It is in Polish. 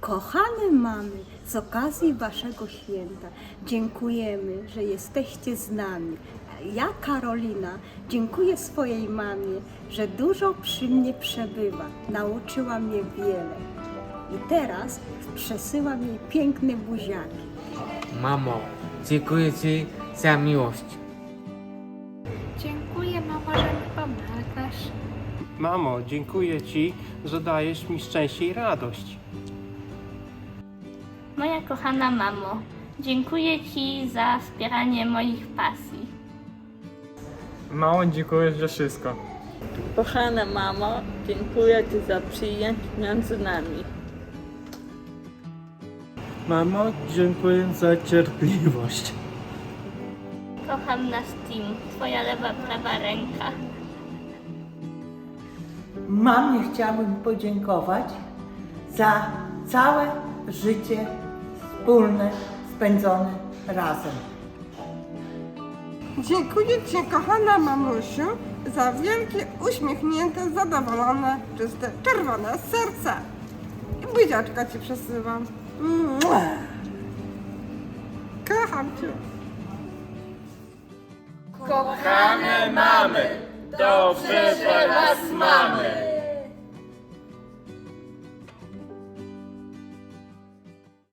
Kochane mamy, z okazji Waszego święta dziękujemy, że jesteście z nami. Ja, Karolina, dziękuję swojej mamie, że dużo przy mnie przebywa. Nauczyła mnie wiele. I teraz przesyłam jej piękne buziaki. Mamo, dziękuję Ci za miłość. Dziękuję mamo, że mi pomagasz. Mamo, dziękuję Ci, że dajesz mi szczęście i radość. Moja kochana mamo, dziękuję Ci za wspieranie moich pasji. Mało dziękuję za wszystko. Kochana mamo, dziękuję Ci za przyjaźń między nami. Mamo, dziękuję za cierpliwość. Kocham nasz team, Twoja lewa, prawa ręka. Mamie chciałabym podziękować za całe życie wspólne spędzone razem. Dziękuję Ci, kochana mamusiu, za wielkie, uśmiechnięte, zadowolone, czyste, czerwone serce. I buziaczka Ci przesyłam. Mua. Kocham Cię. Kochane mamy, dobrze, że was mamy.